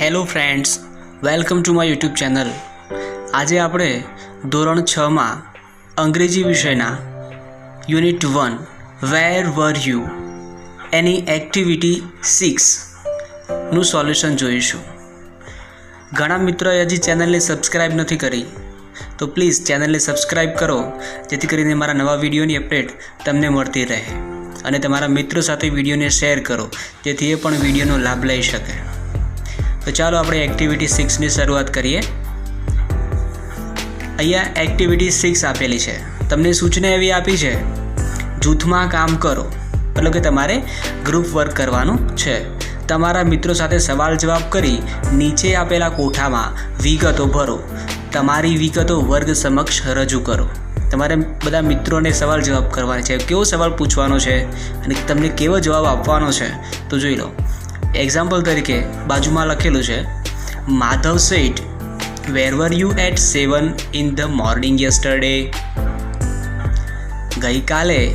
Hello friends, welcome to my YouTube channel. આજે આપણે ધોરણ છમાં અંગ્રેજી વિષયના unit one, where were you? Any activity સિક્સનું solution જોઈશું. ઘણા મિત્રોએ હજી ચેનલને સબસ્ક્રાઈબ નથી કરી, તો પ્લીઝ ચેનલને સબસ્ક્રાઈબ કરો, જેથી કરીને મારા નવા વિડીયોની અપડેટ તમને મળતી રહે. અને તમારા મિત્રો સાથે વિડીયોને શેર કરો, જેથી એ પણ વિડીયોનો લાભ લઈ શકે. તો ચાલો આપણે એક્ટિવિટી સિક્સની શરૂઆત કરીએ. અહીંયા એક્ટિવિટી સિક્સ આપેલી છે. તમને સૂચના એવી આપી છે, જૂથમાં કામ કરો. મતલબ કે તમારે ગ્રુપ વર્ક કરવાનું છે. તમારા મિત્રો સાથે સવાલ જવાબ કરી નીચે આપેલા કોઠામાં વિગતો ભરો. તમારી વિગતો વર્ગ સમક્ષ રજૂ કરો. તમારે બધા મિત્રોને સવાલ જવાબ કરવાના છે. કેવો સવાલ પૂછવાનો છે? અને તમને કેવો જવાબ આપવાનો છે? તો જોઈ લો. એક્ઝામ્પલ તરીકે બાજુમાં લખેલું છે, Madhav said where were you at seven in the morning yesterday ગઈકાલે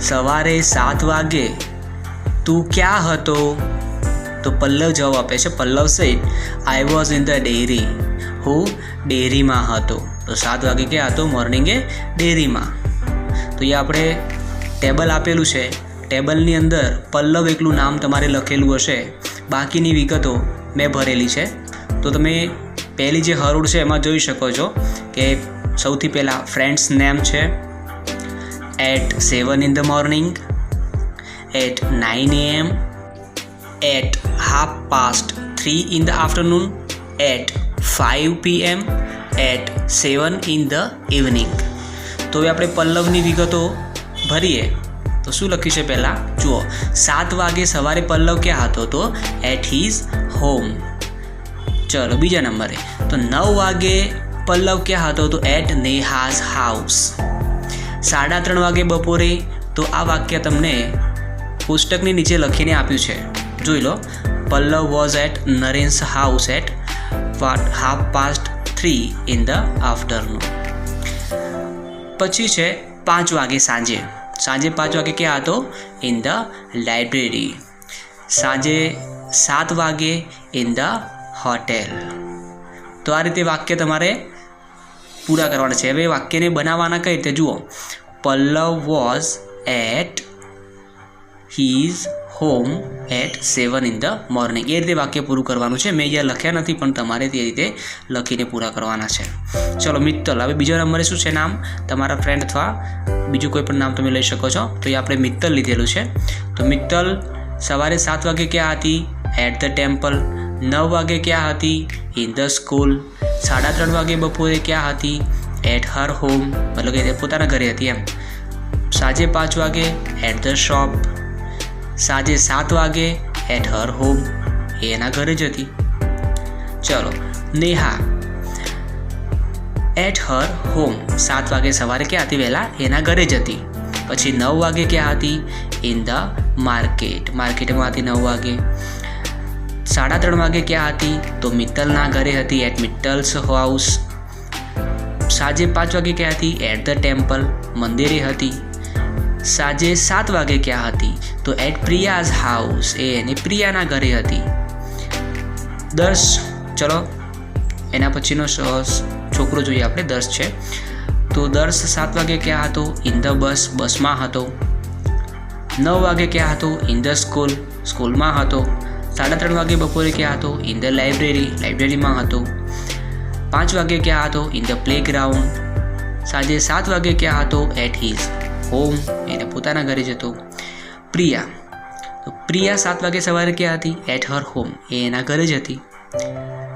સવારે સાત વાગે તું ક્યાં હતો? તો પલ્લવ જવાબ આપે છે, Pallav said I was in the dairy હું? ડેરીમાં હતો. તો સાત વાગે ક્યાં હતો? મોર્નિંગે ડેરીમાં. તો એ આપણે ટેબલ આપેલું છે ટેબલની અંદર પલ્લવ એકલું નામ તમારે લખેલું હશે. બાકીની વિગતો મેં ભરેલી છે. તો તમે પહેલી જે હરોળ છે એમાં જોઈ શકો છો કે સૌથી પહેલાં ફ્રેન્ડ્સ નેમ છે. At seven in the morning at nine AM at half past three in the afternoon at five PM at seven in the evening તો હવે આપણે પલ્લવની વિગતો ભરીએ. તો શું લખ્યું છે પહેલાં? જુઓ, સાત વાગે સવારે પલ્લવ ક્યાં હતો તો? એટ હિઝ હોમ ચલો, બીજા નંબરે. તો નવ વાગે પલ્લવ ક્યાં હતો તો? એટ નેહાઝ હાઉસ સાડા ત્રણ વાગે બપોરે. તો આ વાક્ય તમને પુસ્તકની નીચે લખીને આપ્યું છે. જોઈ લો. Pallav was at Naren's house at half past three in the afternoon પછી છે પાંચ વાગે સાંજે. સાંજે પાંચ વાગે ક્યાં હતો? ઇન ધ લાઇબ્રેરી સાંજે સાત વાગે ઇન ધ હોટેલ તો આ રીતે વાક્ય તમારે પૂરા કરવાના છે. હવે વાક્યને બનાવવાના કઈ રીતે? જુઓ. Pallav was at his home at seven in the morning એ રીતે વાક્ય પૂરું કરવાનું છે. મેં અહીંયા લખ્યા નથી, પણ તમારે તે રીતે લખીને પૂરા કરવાના છે. ચલો, મિત્તલ, હવે બીજા નંબરે શું છે નામ? તમારા ફ્રેન્ડ અથવા બીજું કોઈ પણ નામ તમે લઈ શકો છો. તો એ આપણે મિત્તલ લીધેલું છે. તો મિત્તલ, સવારે સાત વાગે ક્યાં હતી? એટ ધ ટેમ્પલ નવ વાગે ક્યાં હતી? ઇન ધ સ્કૂલ સાડા ત્રણ વાગે બપોરે ક્યાં હતી? એટ હર હોમ મતલબ કે પોતાના ઘરે હતી એમ. સાંજે પાંચ વાગે એટ ધ શોપ સાંજે સાત વાગે એટ હર હોમ એ એના ઘરે જ હતી ચલો, નેહા. એટ હર હોમ સાત વાગે સવારે ક્યાં હતી? વહેલા એના ઘરે જ હતી પછી નવ વાગે ક્યાં હતી? In the market. માર્કેટમાં હતી નવ વાગે. સાડા ત્રણ વાગે ક્યાં હતી? તો મિત્તલના ઘરે હતી એટ મિત્તલ્સ હાઉસ સાંજે પાંચ વાગે ક્યાં હતી? એટ ધ ટેમ્પલ મંદિરે હતી. સાંજે સાત વાગે ક્યાં હતી? તો એટ પ્રિયાઝ હાઉસ એ એની પ્રિયાના ઘરે હતી. દર્શ, ચલો. એના પછીનો છોકરો જોઈએ આપણે, દર્શ છે. તો દર્શ સાત વાગે ક્યાં હતો? ઇન ધ બસ બસમાં હતો. નવ વાગે ક્યાં હતો? ઇન ધ સ્કૂલ સ્કૂલમાં હતો. સાડા ત્રણ વાગે બપોરે ક્યાં હતો? ઇન ધ લાઇબ્રેરી લાઇબ્રેરીમાં હતો. પાંચ વાગે ક્યાં હતો? ઇન ધ પ્લે ગ્રાઉન્ડ સાંજે સાત વાગે ક્યાં હતો? એટ હિઝ હોમ એને પોતાના ઘરે જતો. પ્રિયા, તો પ્રિયા સાત વાગે સવારે ક્યાં હતી? એટ હર હોમ એ એના ઘરે જ હતી.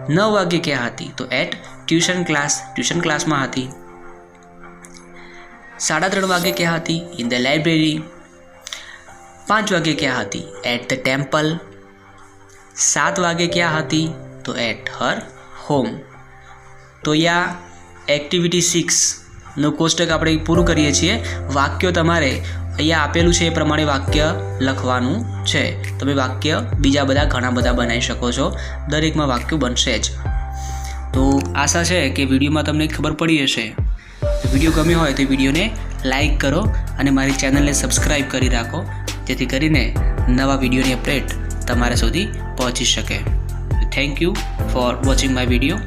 નવ વાગે ક્યાં હતી? તો એટ ટ્યુશન ક્લાસ ટ્યુશન ક્લાસમાં હતી. સાડા ત્રણ વાગે ક્યાં હતી? ઇન ધ લાઇબ્રેરી પાંચ વાગે ક્યાં હતી? એટ ધ ટેમ્પલ સાત વાગે ક્યાં હતી? તો એટ હર હોમ તો યા એક્ટિવિટી સિક્સનું કોષ્ટક આપણે પૂરું કરીએ છીએ. વાક્યો તમારે અહીંયા આપેલું છે એ પ્રમાણે વાક્ય લખવાનું છે. તમે વાક્ય બીજા બધા ઘણા બધા બનાવી શકો છો. દરેકમાં વાક્ય બનશે જ. તો આશા છે કે વિડીયોમાં તમને ખબર પડી હશે. વીડિયો ગમ્યો હોય તો વિડીયોને લાઇક કરો અને મારી ચેનલને સબસ્ક્રાઈબ કરી રાખો. જેથી કરીને નવા વિડીયોની અપડેટ તમારા સુધી પહોંચી શકે. Thank you for watching my video